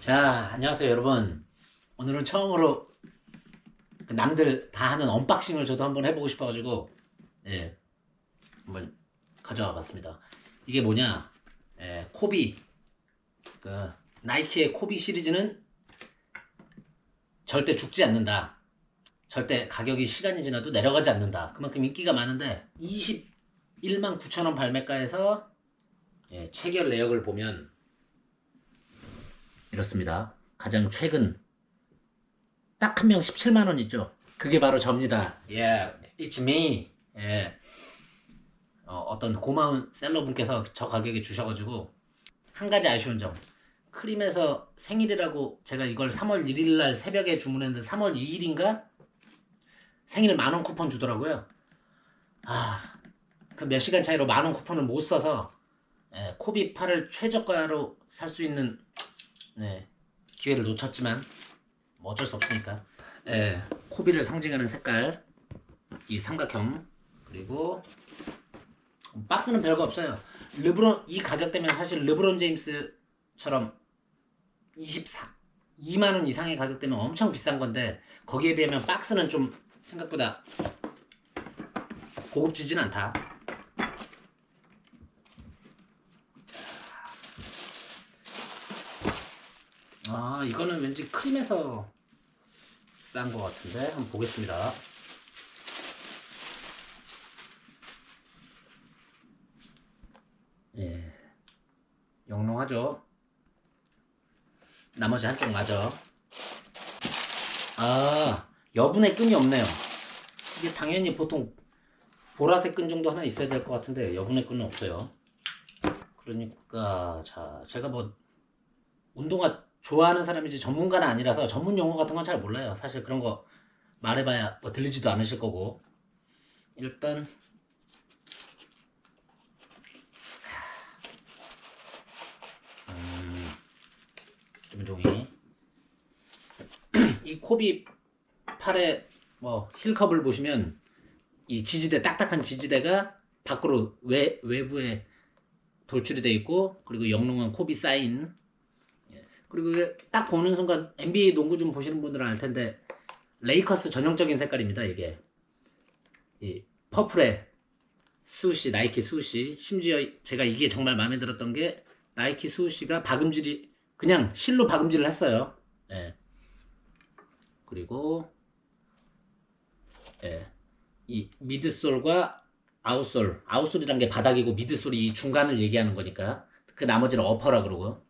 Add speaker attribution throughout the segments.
Speaker 1: 자, 안녕하세요, 여러분. 오늘은 처음으로 그 남들 다 하는 언박싱을 저도 한번 해보고 싶어가지고, 예, 한번 가져와 봤습니다. 이게 뭐냐, 예, 코비, 그, 나이키의 코비 시리즈는 절대 죽지 않는다. 절대 가격이 시간이 지나도 내려가지 않는다. 그만큼 인기가 많은데, 21만 9천 원 발매가에서, 예, 체결 내역을 보면, 이렇습니다. 가장 최근 딱 한 명 17만 원 있죠. 그게 바로 접니다. Yeah, it's me. 예. 어, 떤 고마운 셀러분께서 저 가격에 주셔가지고 한 가지 아쉬운 점. 크림에서 생일이라고 제가 이걸 3월 1일 날 새벽에 주문했는데 3월 2일인가 생일 만원 쿠폰 주더라고요. 아, 그 몇 시간 차이로 만원 쿠폰을 못 써서 예, 코비 팔을 최저가로 살 수 있는 네, 기회를 놓쳤지만 뭐 어쩔 수 없으니까. 예, 코비를 상징하는 색깔, 이 삼각형 그리고 박스는 별거 없어요. 르브론 이 가격대면 사실 르브론 제임스처럼 24 2만 원 이상의 가격대면 엄청 비싼 건데 거기에 비하면 박스는 좀 생각보다 고급지진 않다. 아 이거는 왠지 크림에서 싼 것 같은데 한번 보겠습니다. 예, 영롱하죠. 나머지 한쪽 맞아. 아 여분의 끈이 없네요. 이게 당연히 보통 보라색 끈 정도 하나 있어야 될 것 같은데 여분의 끈은 없어요. 그러니까 자 제가 뭐 운동화 좋아하는 사람이지 전문가는 아니라서 전문 용어 같은 건 잘 몰라요. 사실 그런 거 말해봐야 뭐 들리지도 않으실 거고. 일단 음, 기름종이 이 코비 팔에 뭐 힐컵을 보시면 이 지지대 딱딱한 지지대가 밖으로 외 외부에 돌출이 돼 있고 그리고 영롱한 코비 사인 그리고 이게 딱 보는 순간 NBA 농구 좀 보시는 분들은 알 텐데 레이커스 전형적인 색깔입니다. 이게 이 퍼플의 수시 나이키 수시 심지어 제가 이게 정말 마음에 들었던 게 나이키 수시가 박음질이 그냥 실로 박음질을 했어요. 예. 그리고 예. 이 미드솔과 아웃솔 아웃솔이란 게 바닥이고 미드솔이 이 중간을 얘기하는 거니까 그 나머지는 어퍼라 그러고요.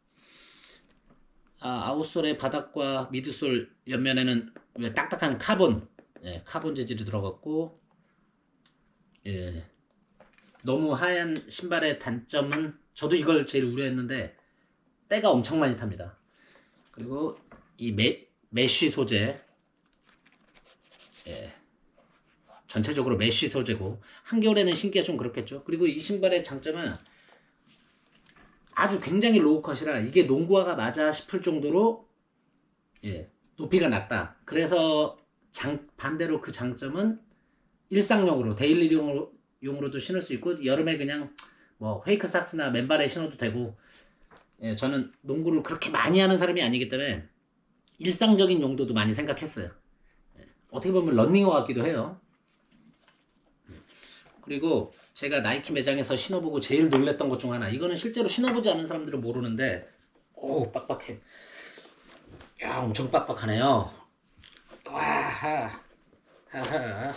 Speaker 1: 아, 아웃솔의 바닥과 미드솔 옆면에는 왜 딱딱한 카본, 예, 카본 재질이 들어갔고, 예, 너무 하얀 신발의 단점은 저도 이걸 제일 우려했는데 때가 엄청 많이 탑니다. 그리고 이 메, 메쉬 소재, 예, 전체적으로 메쉬 소재고 한겨울에는 신기가 좀 그렇겠죠. 그리고 이 신발의 장점은 아주 굉장히 로우 컷이라 이게 농구화가 맞아 싶을 정도로 예, 높이가 낮다. 그래서 장, 반대로 그 장점은 일상용으로 데일리용으로 용으로도 신을 수 있고 여름에 그냥 뭐 페이크 삭스나 맨발에 신어도 되고 예, 저는 농구를 그렇게 많이 하는 사람이 아니기 때문에 일상적인 용도도 많이 생각했어요. 예, 어떻게 보면 런닝화 같기도 해요. 그리고 제가 나이키 매장에서 신어보고 제일 놀랬던 것 중 하나. 이거는 실제로 신어보지 않은 사람들은 모르는데, 오, 빡빡해. 야, 엄청 빡빡하네요. 와, 하, 하하.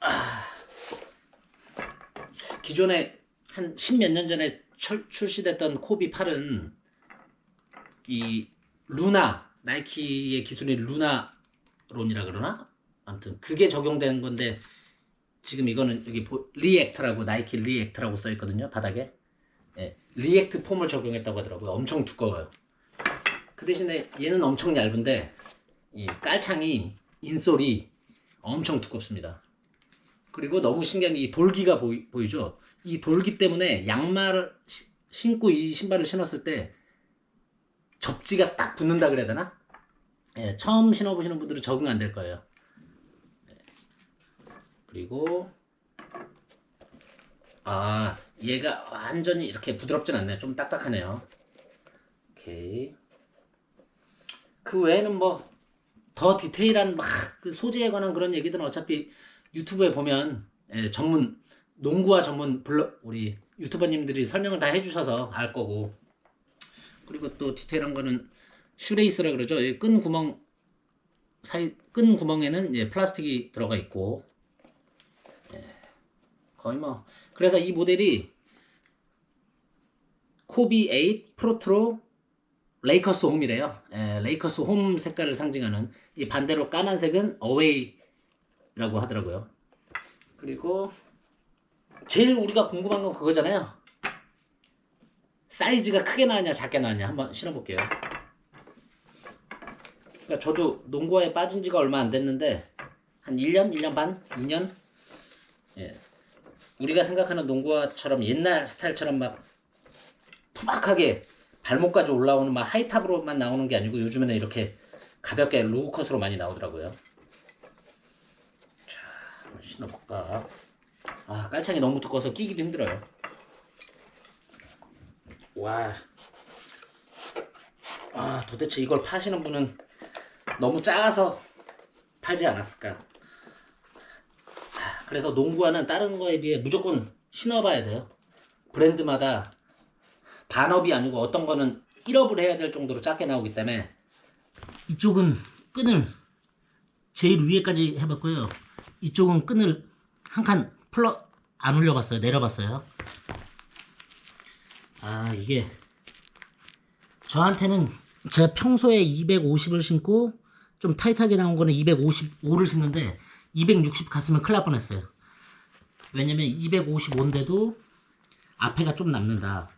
Speaker 1: 아. 기존에 한 십몇 년 전에 철, 출시됐던 코비 팔은 이 루나, 나이키의 기술이 루나론이라 그러나? 아무튼 그게 적용되는 건데 지금 이거는 여기 보, 리액트라고 나이키 리액트라고 써 있거든요 바닥에. 예, 리액트 폼을 적용했다고 하더라고요. 엄청 두꺼워요. 그 대신에 얘는 엄청 얇은데 이 깔창이 인솔이 엄청 두껍습니다. 그리고 너무 신기한 게 이 돌기가 보이, 보이죠? 이 돌기 때문에 양말을 시- 신고 이 신발을 신었을 때 접지가 딱 붙는다 그래야 되나? 예, 처음 신어보시는 분들은 적응 안 될 거예요 그리고 아 얘가 완전히 이렇게 부드럽진 않네요. 좀 딱딱하네요. 오케이. 그 외에는 뭐 더 디테일한 막 그 소재에 관한 그런 얘기들은 어차피 유튜브에 보면 예, 전문 농구와 전문 블로 우리 유튜버님들이 설명을 다 해주셔서 알 거고. 그리고 또 디테일한 거는 슈레이스라 그러죠. 이끈 구멍 사이 끈 구멍에는 이제 플라스틱이 들어가 있고. 예, 거의 뭐 그래서 이 모델이 코비 8 프로트로 레이커스 홈이래요. 예, 레이커스 홈 색깔을 상징하는 이 반대로 까만색은 어웨이라고 하더라고요. 그리고 제일 우리가 궁금한 건 그거잖아요. 사이즈가 크게 나왔냐 작게 나왔냐 한번 신어볼게요. 그러니까 저도 농구화에 빠진 지가 얼마 안 됐는데 한 1년, 1년 반, 2년 예. 우리가 생각하는 농구화처럼 옛날 스타일처럼 막 투박하게 발목까지 올라오는 막 하이탑으로만 나오는 게 아니고 요즘에는 이렇게 가볍게 로우컷으로 많이 나오더라고요. 자, 한번 신어볼까? 아, 깔창이 너무 두꺼워서 끼기도 힘들어요. 와. 아, 도대체 이걸 파시는 분은 너무 작아서 팔지 않았을까? 아, 그래서 농구화는 다른 거에 비해 무조건 신어봐야 돼요. 브랜드마다 반업이 아니고 어떤 거는 1업을 해야 될 정도로 작게 나오기 때문에 이쪽은 끈을 제일 위에까지 해봤고요. 이쪽은 끈을 한 칸 풀러 안 올려봤어요. 내려봤어요. 아 이게 저한테는 제가 평소에 250을 신고 좀 타이트하게 나온 거는 255를 신는데 260 갔으면 큰일 날 뻔했어요. 왜냐면 255인데도 앞에가 좀 남는다.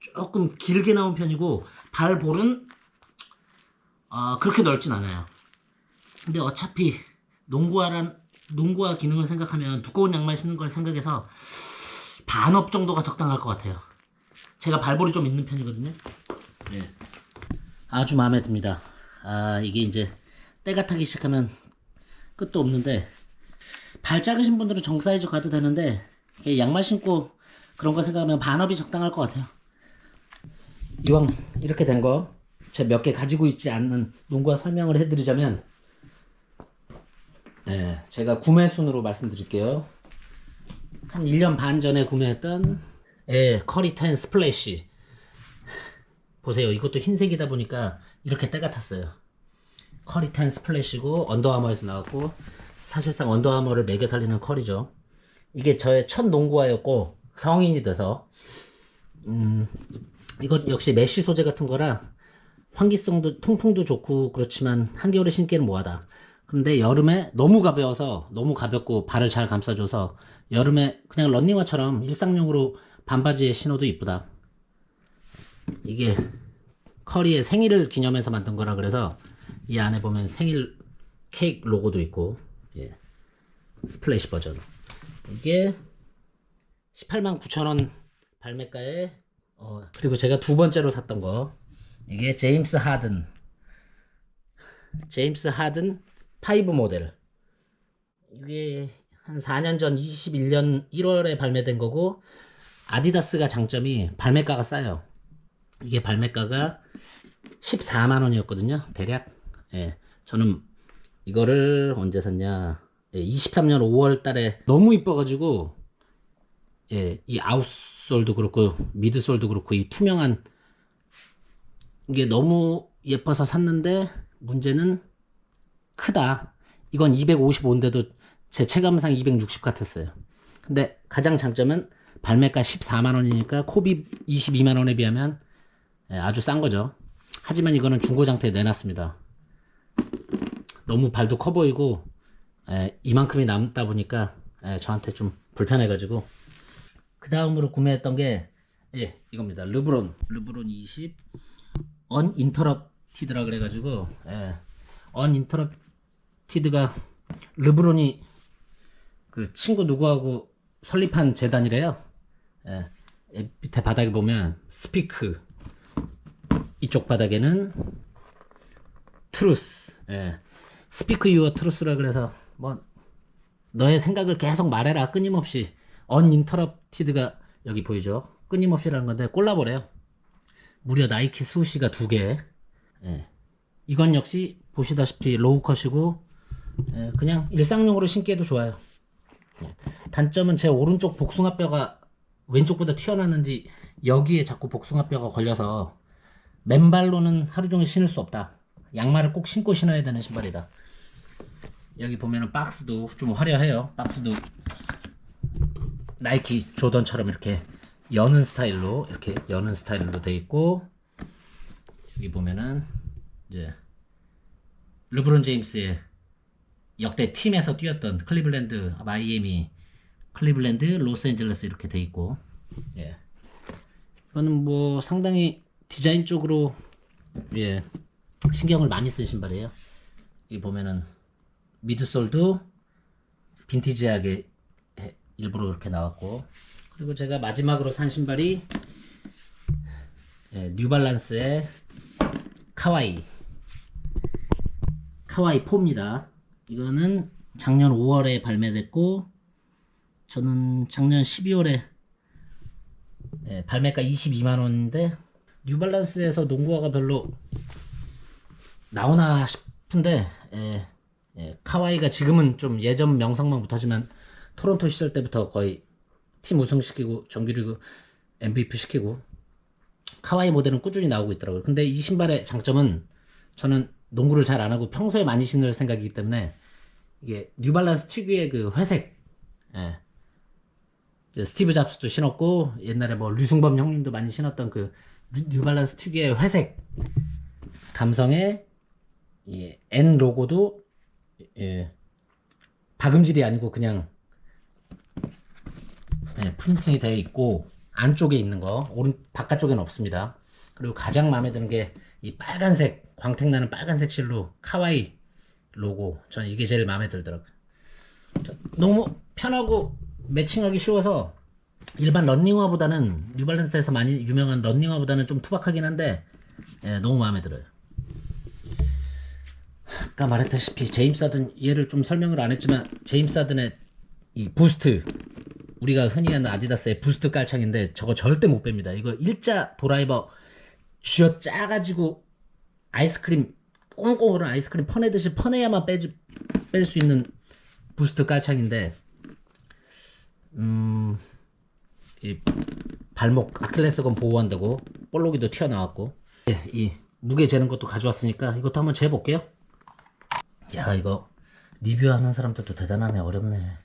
Speaker 1: 조금 길게 나온 편이고 발볼은 아, 그렇게 넓진 않아요. 근데 어차피 농구화란 농구화 기능을 생각하면 두꺼운 양말 신는 걸 생각해서 반업 정도가 적당할 것 같아요. 제가 발볼이 좀 있는 편이거든요. 네. 아주 마음에 듭니다. 아 이게 이제 때가 타기 시작하면 끝도 없는데 발 작으신 분들은 정 사이즈 가도 되는데 양말 신고 그런 거 생각하면 반업이 적당할 것 같아요. 이왕 이렇게 된 거 제가 몇 개 가지고 있지 않는 농구화 설명을 해드리자면 네, 제가 구매 순으로 말씀드릴게요. 한 1년 반 전에 구매했던 예, 커리 10 스플래시 보세요. 이것도 흰색이다 보니까 이렇게 때가 탔어요. 커리 10 스플래시고 언더아머에서 나왔고 사실상 언더아머를 매겨 살리는 커리죠. 이게 저의 첫 농구화였고 성인이 돼서 음, 이것 역시 메쉬 소재 같은 거라 환기성도 통풍도 좋고 그렇지만 한겨울에 신기에는 뭐하다. 근데 여름에 너무 가벼워서 너무 가볍고 발을 잘 감싸줘서 여름에 그냥 런닝화처럼 일상용으로 반바지에 신어도 이쁘다. 이게 커리의 생일을 기념해서 만든 거라 그래서 이 안에 보면 생일 케이크 로고도 있고 예. 스플래시 버전. 이게 18만 9천원 발매가에 어, 그리고 제가 두 번째로 샀던 거. 이게 제임스 하든 제임스 하든 5 모델. 이게 한 4년 전 21년 1월에 발매된 거고 아디다스가 장점이 발매가가 싸요. 이게 발매가가 14만 원이었거든요. 대략 예 저는 이거를 언제 샀냐 예, 23년 5월 달에 너무 이뻐가지고 예, 이 아웃솔도 그렇고 미드솔도 그렇고 이 투명한 이게 너무 예뻐서 샀는데 문제는 크다. 이건 255인데도 제 체감상 260 같았어요. 근데 가장 장점은 발매가 14만 원이니까 코비 22만 원에 비하면 예, 아주 싼 거죠. 하지만 이거는 중고 상태에 내놨습니다. 너무 발도 커 보이고 예, 이만큼이 남다 보니까 예, 저한테 좀 불편해가지고 그 다음으로 구매했던 게 예, 이겁니다. 르브론 르브론 20 언인터럽티드라 그래가지고 예, 언인터럽티드가 르브론이 그 친구 누구하고 설립한 재단이래요. 예, 예, 밑에 바닥에 보면 스피크 이쪽 바닥에는 트루스. 예, 스피크 유어 트루스라 그래서 뭐 너의 생각을 계속 말해라. 끊임없이 언인터럽티드가 여기 보이죠? 끊임없이라는 건데 콜라보래요. 무려 나이키 수시가 두 개. 예. 이건 역시 보시다시피 로우컷이고 예, 그냥 일상용으로 신기에도 좋아요. 예, 단점은 제 오른쪽 복숭아뼈가 왼쪽보다 튀어나왔는지 여기에 자꾸 복숭아뼈가 걸려서 맨발로는 하루 종일 신을 수 없다. 양말을 꼭 신고 신어야 되는 신발이다. 여기 보면은 박스도 좀 화려해요. 박스도 나이키 조던처럼 이렇게 여는 스타일로 이렇게 여는 스타일로 돼 있고 여기 보면은 이제 르브론 제임스의 역대 팀에서 뛰었던 클리블랜드, 마이애미, 클리블랜드, 로스앤젤레스 이렇게 돼 있고 예. 이거는 뭐 상당히 디자인 쪽으로 예 신경을 많이 쓴 신발이에요. 여기 보면은 미드솔도 빈티지하게 해- 일부러 이렇게 나왔고 그리고 제가 마지막으로 산 신발이 예, 뉴발란스의 카와이 카와이 4입니다. 이거는 작년 5월에 발매됐고 저는 작년 12월에 예, 발매가 22만 원인데 뉴발란스에서 농구화가 별로 나오나 싶은데 예, 예, 카와이가 지금은 좀 예전 명성만 못하지만 토론토 시절 때부터 거의 팀 우승시키고 정규리그 MVP 시키고 카와이 모델은 꾸준히 나오고 있더라고요. 근데 이 신발의 장점은 저는 농구를 잘 안 하고 평소에 많이 신을 생각이기 때문에 이게 뉴발란스 특유의 그 회색 예. 스티브 잡스도 신었고 옛날에 뭐 류승범 형님도 많이 신었던 그 뉴- 뉴발란스 특유의 회색 감성의 이 N 로고도 예, 박음질이 아니고 그냥 예, 프린팅이 되어 있고 안쪽에 있는 거 오른 바깥쪽에는 없습니다. 그리고 가장 마음에 드는 게 이 빨간색 광택 나는 빨간색 실로 카와이 로고 저는 이게 제일 마음에 들더라고요. 저- 너무 편하고 매칭하기 쉬워서 일반 런닝화보다는 뉴발란스에서 많이 유명한 런닝화보다는 좀 투박하긴 한데 예, 너무 마음에 들어요. 아까 말했다시피 제임스 하든 얘를 좀 설명을 안 했지만 제임스 하든의 이 부스트 우리가 흔히 하는 아디다스의 부스트 깔창인데 저거 절대 못 뺍니다. 이거 일자 도라이버 쥐어 짜가지고 아이스크림 꽁꽁으로 아이스크림 퍼내듯이 퍼내야만 빼지 뺄 수 있는 부스트 깔창인데 음, 이 발목 아킬레스건 보호한다고 볼록이도 튀어나왔고 예, 이 무게 재는 것도 가져왔으니까 이것도 한번 재볼게요. 야 이거 리뷰하는 사람들도 대단하네 어렵네.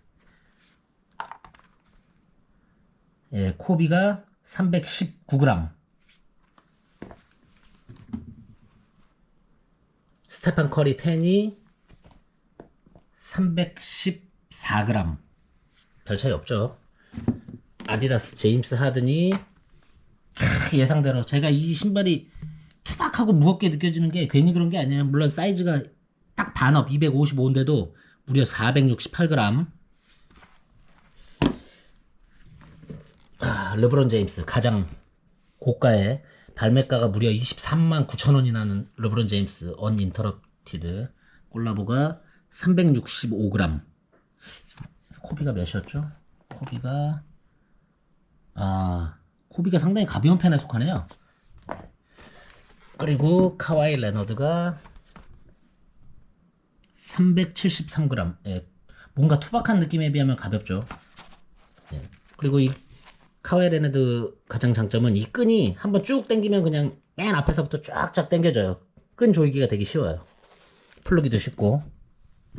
Speaker 1: 예, 코비가 319g. 스테판 커리 10이 314g. 별 차이 없죠. 아디다스 제임스 하든이 크, 예상대로 제가 이 신발이 투박하고 무겁게 느껴지는 게 괜히 그런 게 아니에요. 물론 사이즈가 딱 반업 255인데도 무려 468g. 아, 르브론 제임스 가장 고가의 발매가가 무려 23만 9천 원이 나는 르브론 제임스 언인터럽티드 콜라보가 365g. 코비가 몇이었죠? 코비가 아 코비가 상당히 가벼운 편에 속하네요. 그리고 카와이 레너드가 373g. 예, 뭔가 투박한 느낌에 비하면 가볍죠. 예, 그리고 이 카와이 레너드 가장 장점은 이 끈이 한번 쭉 당기면 그냥 맨 앞에서부터 쫙쫙 당겨져요. 끈 조이기가 되게 쉬워요. 풀르기도 쉽고.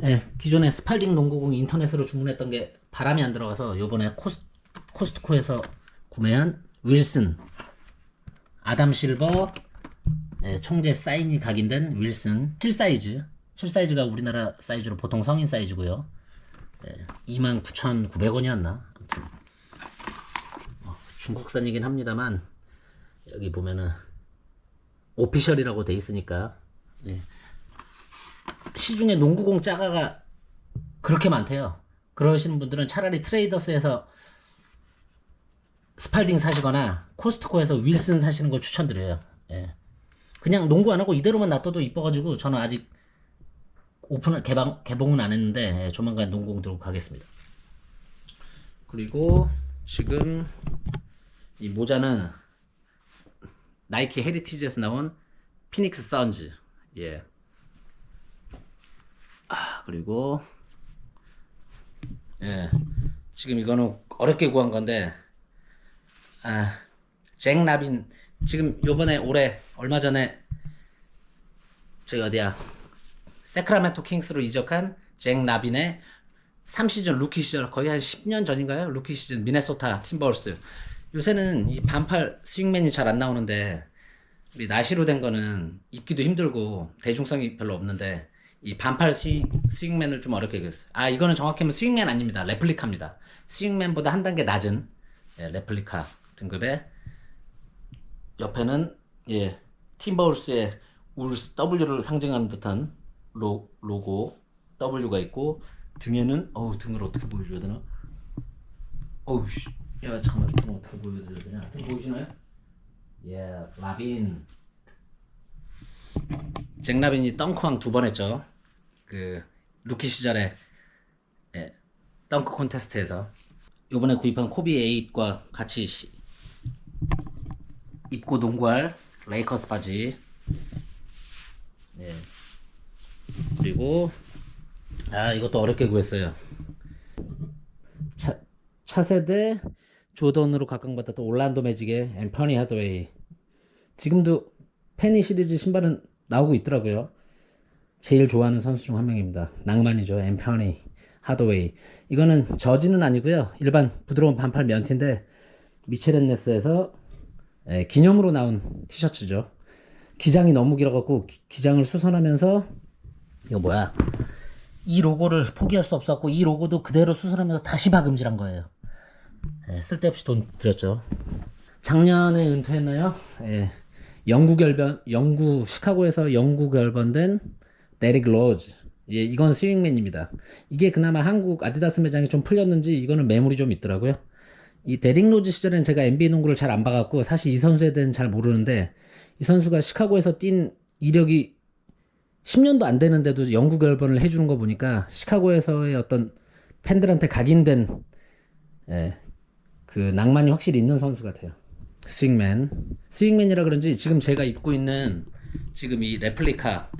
Speaker 1: 예, 기존에 스팔딩 농구공 인터넷으로 주문했던 게 바람이 안 들어가서 요번에 코스, 코스트코에서 구매한 윌슨 아담 실버 예, 총재 사인이 각인된 윌슨 7사이즈 7 사이즈가 우리나라 사이즈로 보통 성인 사이즈고요 예, 29,900원이었나 아무튼 어, 중국산이긴 합니다만 여기 보면은 오피셜이라고 돼 있으니까 예, 시중에 농구공 짜가가 그렇게 많대요. 그러시는 분들은 차라리 트레이더스에서 스팔딩 사시거나 코스트코에서 윌슨 사시는 걸 추천드려요. 예. 그냥 농구 안 하고 이대로만 놔둬도 이뻐가지고 저는 아직 오픈 개방 개봉은 안 했는데 예, 조만간 농구공 들고 가겠습니다. 그리고 지금 이 모자는 나이키 헤리티지에서 나온 피닉스 선즈 예. 아 그리고 예 지금 이거는 어렵게 구한 건데 아잭 라빈 지금 요번에 올해 얼마 전에 저기 어디야 세크라멘토 킹스로 이적한 잭 라빈의 3시즌 루키 시절 거의 한 10년 전인가요? 루키 시즌 미네소타 팀버스 요새는 이 반팔 스윙맨이 잘 안 나오는데 이 나시로 된 거는 입기도 힘들고 대중성이 별로 없는데 이 반팔 스윙, 스윙맨을 좀 어렵게 그렸어요. 아 이거는 정확히 하면 스윙맨 아닙니다. 레플리카입니다. 스윙맨보다 한 단계 낮은 예, 레플리카 등급의 옆에는 예 팀버울스의 울스 W를 상징하는 듯한 로, 로고 W가 있고 등에는 어우 등을 어떻게 보여줘야 되나? 어우 씨. 야 잠깐만 등 어떻게 보여줘야 되냐? 등 보이시나요? 예, 라빈. 잭 라빈이 덩크왕 두 번 했죠. 그 루키 시절에 예, 덩크 콘테스트에서 요번에 구입한 코비 8과 같이 시- 입고 농구할 레이커스 바지. 예. 그리고 아 이것도 어렵게 구했어요. 차, 차세대 조던으로 각광받았던 올란도 매직의 엠퍼니 하드웨이. 지금도 페니 시리즈 신발은 나오고 있더라고요. 제일 좋아하는 선수 중 한 명입니다. 낭만이죠 엠퍼니 하드웨이. 이거는 저지는 아니고요. 일반 부드러운 반팔 면티인데 미체렌네스에서 예, 기념으로 나온 티셔츠죠. 기장이 너무 길어갖고 기- 기장을 수선하면서 이거 뭐야 이 로고를 포기할 수 없었고 이 로고도 그대로 수선하면서 다시 박음질한 거예요 예, 쓸데없이 돈 들였죠. 작년에 은퇴했나요? 예, 영구 결번, 영구 시카고에서 영구 결번된 데릭 로즈. 예, 이건 스윙맨입니다. 이게 그나마 한국 아디다스 매장이 좀 풀렸는지 이거는 매물이 좀 있더라고요. 이 데릭 로즈 시절엔 제가 NBA 농구를 잘 안 봐갖고 사실 이 선수에 대해서는 잘 모르는데 이 선수가 시카고에서 뛴 이력이 10년도 안 되는데도 영구 결번을 해주는 거 보니까 시카고에서의 어떤 팬들한테 각인된 예, 그 낭만이 확실히 있는 선수 같아요. 스윙맨. 스윙맨이라 그런지 지금 제가 입고 있는 지금 이 레플리카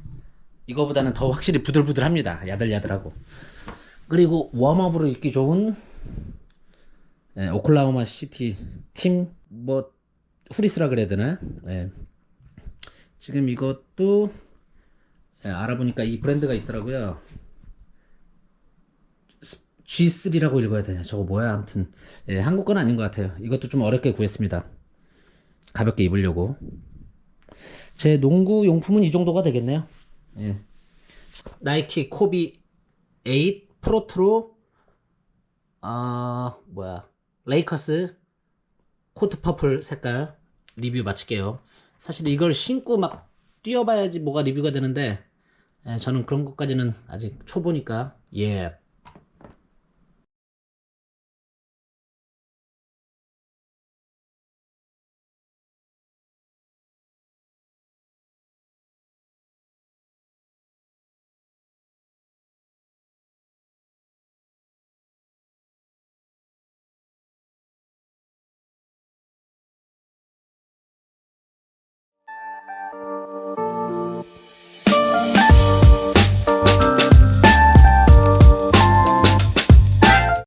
Speaker 1: 이거보다는 더 확실히 부들부들합니다. 야들야들하고. 그리고 웜업으로 입기 좋은 예, 오클라호마 시티 팀 뭐 후리스라 그래야 되나? 예. 지금 이것도 예, 알아보니까 이 브랜드가 있더라고요. G3라고 읽어야 되냐? 저거 뭐야? 아무튼 예, 한국 건 아닌 것 같아요. 이것도 좀 어렵게 구했습니다. 가볍게 입으려고. 제 농구 용품은 이 정도가 되겠네요. 예. 나이키 코비 8 프로트로 아 뭐야 레이커스 코트 퍼플 색깔 리뷰 마칠게요. 사실 이걸 신고 막 뛰어봐야지 뭐가 리뷰가 되는데 예, 저는 그런 것까지는 아직 초보니까 예